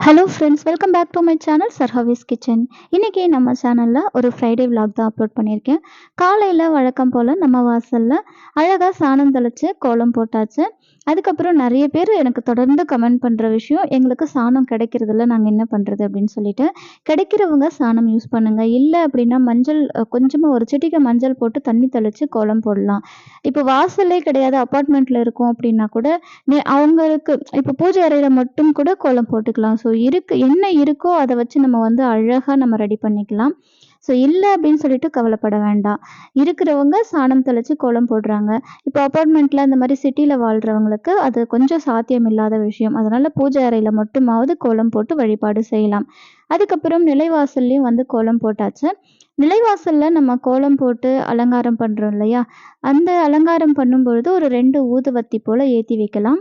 Hello friends welcome back to my channel சர்ஹவிஸ் kitchen இன்றைக்கி நம்ம சேனலில் ஒரு ஃப்ரைடே விலாக் தான் அப்லோட் பண்ணியிருக்கேன். காலையில் வழக்கம் போல் நம்ம வாசலில் அழகாக சாணம் தெளித்து கோலம் போட்டாச்சு. அதுக்கப்புறம் நிறைய பேர் எனக்கு தொடர்ந்து கமெண்ட் பண்ணுற விஷயம் எங்களுக்கு சாணம் கிடைக்கிறதில்ல நாங்கள் என்ன பண்ணுறது அப்படின்னு சொல்லிட்டு கிடைக்கிறவங்க சாணம் யூஸ் பண்ணுங்கள் இல்லை அப்படின்னா மஞ்சள் கொஞ்சமாக ஒரு செடிக்கு மஞ்சள் போட்டு தண்ணி தெளித்து கோலம் போடலாம். இப்போ வாசலே கிடையாது அப்பார்ட்மெண்ட்டில் இருக்கோம் அப்படின்னா கூட அவங்களுக்கு இப்போ பூஜை அறையில் மட்டும் கூட கோலம் போட்டுக்கலாம். ஸோ இருக்கு என்ன இருக்கோ அதை வச்சு நம்ம வந்து அழகாக நம்ம ரெடி பண்ணிக்கலாம். ஸோ இல்லை அப்படின்னு சொல்லிட்டு கவலைப்பட வேண்டாம். இருக்கிறவங்க சாணம் தெளித்து கோலம் போடுறாங்க. இப்போ அப்பார்ட்மெண்ட்டில் இந்த மாதிரி சிட்டியில் வாழ்கிறவங்களுக்கு அது கொஞ்சம் சாத்தியம் இல்லாத விஷயம். அதனால் பூஜை அறையில் மட்டுமாவது கோலம் போட்டு வழிபாடு செய்யலாம். அதுக்கப்புறம் நிலைவாசல்லையும் வந்து கோலம் போட்டாச்சு. நிலைவாசலில் நம்ம கோலம் போட்டு அலங்காரம் பண்ணுறோம் இல்லையா? அந்த அலங்காரம் பண்ணும்பொழுது ஒரு ரெண்டு ஊதுவத்தி போல் ஏற்றி வைக்கலாம்.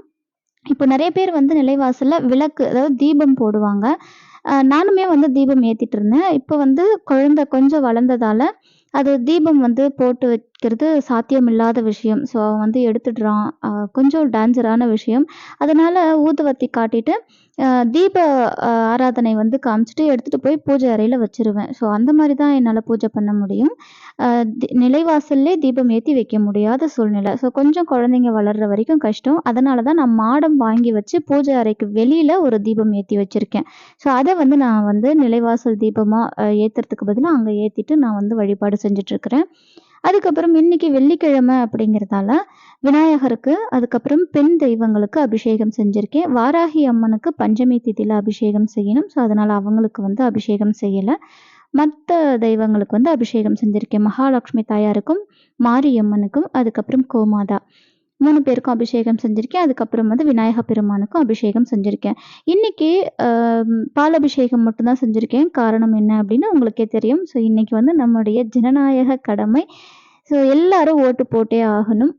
இப்போ நிறைய பேர் வந்து நிலைவாசலில் விளக்கு அதாவது தீபம் போடுவாங்க. நானுமே வந்து தீபம் ஏற்றிட்டு இருந்தேன். இப்போ வந்து குழந்தை கொஞ்சம் வளர்ந்ததால அது தீபம் வந்து போட்டு எடுக்கிறது சாத்தியமில்லாத விஷயம். ஸோ அவன் வந்து எடுத்துடுறான். கொஞ்சம் டேஞ்சரான விஷயம். அதனால் ஊதுவத்தி காட்டிட்டு தீப ஆராதனை வந்து காமிச்சிட்டு எடுத்துகிட்டு போய் பூஜை அறையில் வச்சிருவேன். ஸோ அந்த மாதிரி தான் என்னால் பூஜை பண்ண முடியும். நிலைவாசல்லே தீபம் ஏற்றி வைக்க முடியாத சூழ்நிலை. ஸோ கொஞ்சம் குழந்தைங்க வளர்கிற வரைக்கும் கஷ்டம். அதனால தான் நான் மாடம் வாங்கி வச்சு பூஜை அறைக்கு வெளியில் ஒரு தீபம் ஏற்றி வச்சுருக்கேன். ஸோ அதை வந்து நான் வந்து நிலைவாசல் தீபமாக ஏற்றுறதுக்கு பதிலாக அங்கே ஏற்றிட்டு நான் வந்து வழிபாடு செஞ்சிட்ருக்கிறேன் அதுக்கப்புறம் இன்னைக்கு வெள்ளிக்கிழமை அப்படிங்கிறதால விநாயகருக்கு அதுக்கப்புறம் பெண் தெய்வங்களுக்கு அபிஷேகம் செஞ்சுருக்கேன். வாராகி அம்மனுக்கு பஞ்சமி திதியில் அபிஷேகம் செய்யணும். ஸோ அதனால் அவங்களுக்கு வந்து அபிஷேகம் செய்யலை. மற்ற தெய்வங்களுக்கு வந்து அபிஷேகம் செஞ்சுருக்கேன். மகாலட்சுமி தாயாருக்கும் மாரியம்மனுக்கும் அதுக்கப்புறம் கோமாதா. மூணு பேருக்கும் அபிஷேகம் செஞ்சுருக்கேன். அதுக்கப்புறம் வந்து விநாயக பெருமானுக்கும் அபிஷேகம் செஞ்சுருக்கேன். இன்னைக்கு பால் அபிஷேகம் மட்டும்தான் செஞ்சுருக்கேன். காரணம் என்ன அப்படின்னு உங்களுக்கே தெரியும். ஸோ இன்னைக்கு வந்து நம்முடைய ஜனநாயக கடமை ஸோ எல்லாரும் ஓட்டு போட்டே ஆகணும்.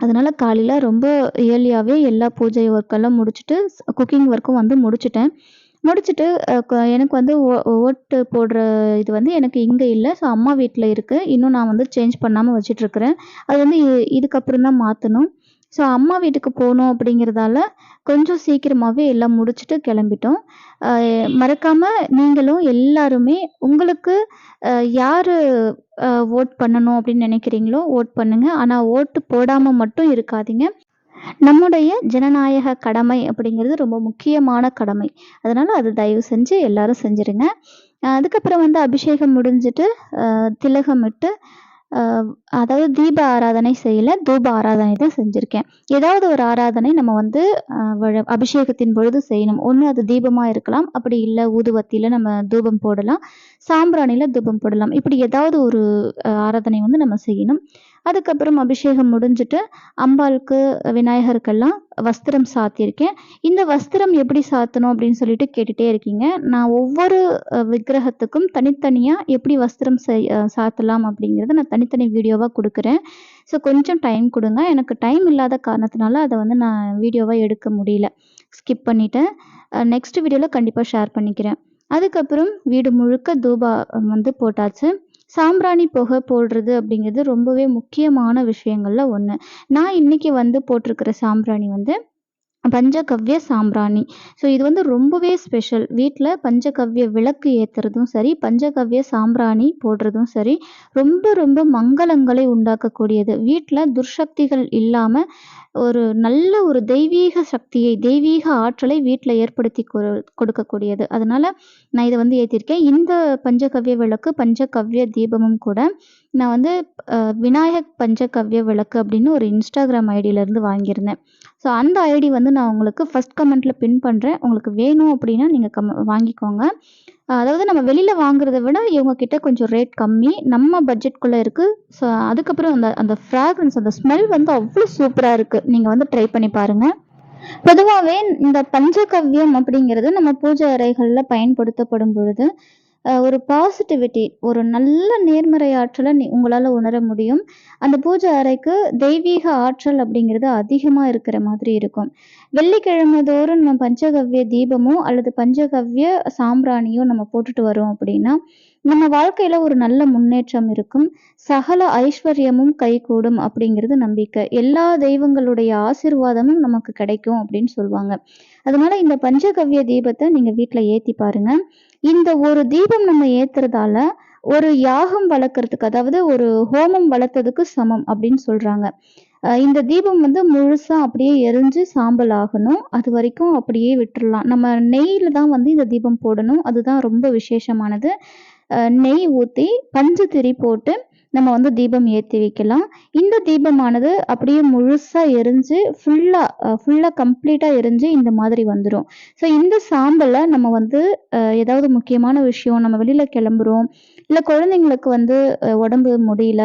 அதனால் காலையில் ரொம்ப இயர்லியாகவே எல்லா பூஜை ஒர்க்கெல்லாம் முடிச்சுட்டு குக்கிங் ஒர்க்கும் வந்து முடிச்சுட்டேன். முடிச்சுட்டு எனக்கு வந்து ஓ- ஓட்டு போடுற இது வந்து எனக்கு இங்கே இல்லை. ஸோ அம்மா வீட்டில் இருக்குது இன்னும் நான் வந்து சேஞ்ச் பண்ணாமல் வச்சிட்ருக்கிறேன் அது வந்து இ- இதுக்கப்புறம் தான் மாற்றணும் ஸோ அம்மா வீட்டுக்கு போகணும் அப்படிங்கிறதால கொஞ்சம் சீக்கிரமாகவே எல்லாம் முடிச்சுட்டு கிளம்பிட்டோம். மறக்காமல் நீங்களும் எல்லாருமே உங்களுக்கு யார் ஓட் பண்ணணும் அப்படின்னு நினைக்கிறீங்களோ ஓட் பண்ணுங்கள் ஆனால் ஓட்டு போடாமல் மட்டும் இருக்காதீங்க. நம்முடைய ஜனநாயக கடமை அப்படிங்கிறது ரொம்ப முக்கியமான கடமை. அதனால் அது தயவு செஞ்சு எல்லாரும் செஞ்சுருங்க. அதுக்கப்புறம் வந்து அபிஷேகம் முடிஞ்சிட்டு திலகம் திலகமிட்டு அதாவது தீப ஆராதனை செய்யல தூப ஆராதனை தான் செஞ்சுருக்கேன். ஏதாவது ஒரு ஆராதனை நம்ம வந்து வழ- அபிஷேகத்தின் பொழுது செய்யணும். ஒன்று அது தீபமாக இருக்கலாம் அப்படி இல்லை ஊதுவத்தியில் நம்ம தூபம் போடலாம் சாம்பிராணியில் தூபம் போடலாம். இப்படி ஏதாவது ஒரு ஆராதனை வந்து நம்ம செய்யணும். அதுக்கப்புறம் அபிஷேகம் முடிஞ்சிட்டு அம்பாளுக்கு விநாயகருக்கெல்லாம் வஸ்திரம் சாத்தியிருக்கேன். இந்த வஸ்திரம் எப்படி சாத்தணும் அப்படின்னு சொல்லிட்டு கேட்டுட்டே இருக்கீங்க. நான் ஒவ்வொரு விக்கிரகத்துக்கும் தனித்தனியாக எப்படி வஸ்திரம் செய் சாத்தலாம் அப்படிங்கிறத நான் தனித்தனி வீடியோவாக கொடுக்குறேன். ஸோ கொஞ்சம் டைம் கொடுங்க. எனக்கு டைம் இல்லாத காரணத்தினால அதை வந்து நான் வீடியோவாக எடுக்க முடியல. ஸ்கிப் பண்ணிட்டேன். நெக்ஸ்ட் வீடியோவில் கண்டிப்பாக ஷேர் பண்ணிக்கிறேன். அதுக்கப்புறம் வீடு முழுக்க தூபா வந்து போட்டாச்சு. சாம்பிராணி புகை போடுறது அப்படிங்கிறது ரொம்பவே முக்கியமான விஷயங்களில் ஒன்று நான் இன்னைக்கு வந்து போட்டிருக்கிற சாம்பிராணி வந்து பஞ்சகவ்ய சாம்பிராணி. ஸோ இது வந்து ரொம்பவே ஸ்பெஷல் வீட்டில் பஞ்சகவ்ய விளக்கு ஏற்றுறதும் சரி பஞ்சகவ்ய சாம்பிராணி போடுறதும் சரி ரொம்ப ரொம்ப மங்களங்களை உண்டாக்கக்கூடியது. வீட்டில் துர்சக்திகள் இல்லாமல் ஒரு நல்ல ஒரு தெய்வீக சக்தியை தெய்வீக ஆற்றலை வீட்டில் ஏற்படுத்தி கொ- கொடுக்கக்கூடியது. அதனால் நான் இதை வந்து ஏற்றிருக்கேன் இந்த பஞ்சகவ்ய விளக்கு பஞ்சகவ்ய தீபமும் கூட நான் வந்து விநாயக் பஞ்சகவ்ய விளக்கு அப்படின்னு ஒரு இன்ஸ்டாகிராம் ஐடியிலேருந்து வாங்கியிருந்தேன். ஸோ அந்த ஐடி வந்து நான் உங்களுக்கு ஃபஸ்ட் கமெண்ட்டில் பின் பண்ணுறேன் உங்களுக்கு வேணும் அப்படின்னா நீங்கள் கம் வாங்கிக்கோங்க. அதாவது நம்ம வெளியில் வாங்குறத விட இவங்க கிட்ட கொஞ்சம் ரேட் கம்மி. நம்ம பட்ஜெட்குள்ளே இருக்குது ஸோ அதுக்கப்புறம் அந்த அந்த ஃப்ராக்ரன்ஸ் அந்த ஸ்மெல் வந்து அவ்வளோ சூப்பராக இருக்குது நீங்கள் வந்து ட்ரை பண்ணி பாருங்கள் பொதுவாகவே இந்த பஞ்சகவ்யம் அப்படிங்கிறது நம்ம பூஜை அறைகளில் பயன்படுத்தப்படும் பொழுது ஒரு பாசிட்டிவிட்டி ஒரு நல்ல நேர்மறை ஆற்றலை நீ உங்களால் உணர முடியும். அந்த பூஜை அறைக்கு தெய்வீக ஆற்றல் அப்படிங்கிறது அதிகமாக இருக்கிற மாதிரி இருக்கும். வெள்ளிக்கிழமை தோறும் நம்ம பஞ்சகவ்ய தீபமோ அல்லது பஞ்சகவ்ய சாம்பிராணியோ நம்ம போட்டுட்டு வரோம் அப்படின்னா நம்ம வாழ்க்கையில ஒரு நல்ல முன்னேற்றம் இருக்கும். சகல ஐஸ்வர்யமும் கைகூடும் அப்படிங்கிறது நம்பிக்கை. எல்லா தெய்வங்களுடைய ஆசீர்வாதமும் நமக்கு கிடைக்கும் அப்படின்னு சொல்லுவாங்க. அதனால இந்த பஞ்சகவ்ய தீபத்தை நீங்க வீட்டில் ஏத்தி பாருங்க. இந்த ஒரு தீபம் நம்ம ஏத்துறதால ஒரு யாகம் வளர்க்கறதுக்கு அதாவது ஒரு ஹோமம் வளர்த்ததுக்கு சமம் அப்படின்னு சொல்றாங்க. இந்த தீபம் வந்து முழுசா அப்படியே எரிஞ்சு சாம்பல் ஆகணும். அது வரைக்கும் அப்படியே விட்டுடலாம் நம்ம நெய்யில தான் வந்து இந்த தீபம் போடணும். அதுதான் ரொம்ப விசேஷமானது. நெய் ஊற்றி பஞ்சு திரி போட்டு நம்ம வந்து தீபம் ஏற்றி வைக்கலாம். இந்த தீபமானது அப்படியே முழுசாக எரிஞ்சு ஃபுல்லாக ஃபுல்லாக கம்ப்ளீட்டாக எரிஞ்சு இந்த மாதிரி வந்துடும் ஸோ இந்த சாம்பலை நம்ம வந்து ஏதாவது முக்கியமான விஷயம் நம்ம வெளியில் கிளம்புறோம் இல்லை குழந்தைங்களுக்கு வந்து உடம்பு முடியல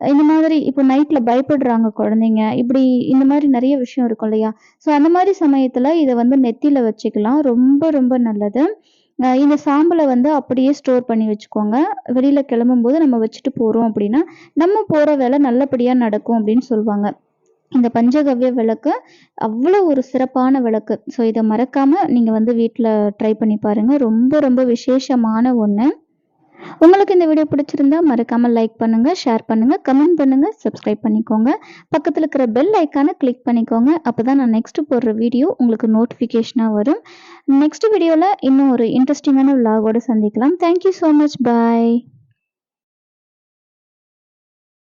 இந்த மாதிரி இப்போ நைட்டில் பயப்படுறாங்க குழந்தைங்க இப்படி இந்த மாதிரி நிறைய விஷயம் இருக்கும் இல்லையா? ஸோ அந்த மாதிரி சமயத்தில் இதை வந்து நெத்தியில் வச்சுக்கலாம். ரொம்ப ரொம்ப நல்லது. இந்த சாம்பலை வந்து அப்படியே ஸ்டோர் பண்ணி வச்சுக்கோங்க. வெளியில் கிளம்பும்போது நம்ம வச்சுட்டு போகிறோம் அப்படின்னா நம்ம போகிற வேலை நல்லபடியாக நடக்கும் அப்படின்னு சொல்லுவாங்க. இந்த பஞ்சகவ்ய விளக்கு அவ்வளோ ஒரு சிறப்பான விளக்கு. ஸோ இதை மறக்காமல் நீங்கள் வந்து வீட்டில் ட்ரை பண்ணி பாருங்கள் ரொம்ப ரொம்ப விசேஷமான ஒன்று உங்களுக்கு இந்த வீடியோ பிடிச்சிருந்தா மறக்காமல் லைக் பண்ணுங்கள் ஷேர் பண்ணுங்கள் கமெண்ட் பண்ணுங்கள் சப்ஸ்கிரைப் பண்ணிக்கோங்க. பக்கத்தில் இருக்கிற பெல் ஐக்கானை கிளிக் பண்ணிக்கோங்க. அப்போ தான் நான் நெக்ஸ்ட் போடுற வீடியோ உங்களுக்கு நோட்டிஃபிகேஷனாக வரும். நெக்ஸ்ட் வீடியோவில் இன்னும் ஒரு இன்ட்ரெஸ்டிங்கான விலாகோடு சந்திக்கலாம். Thank you so much bye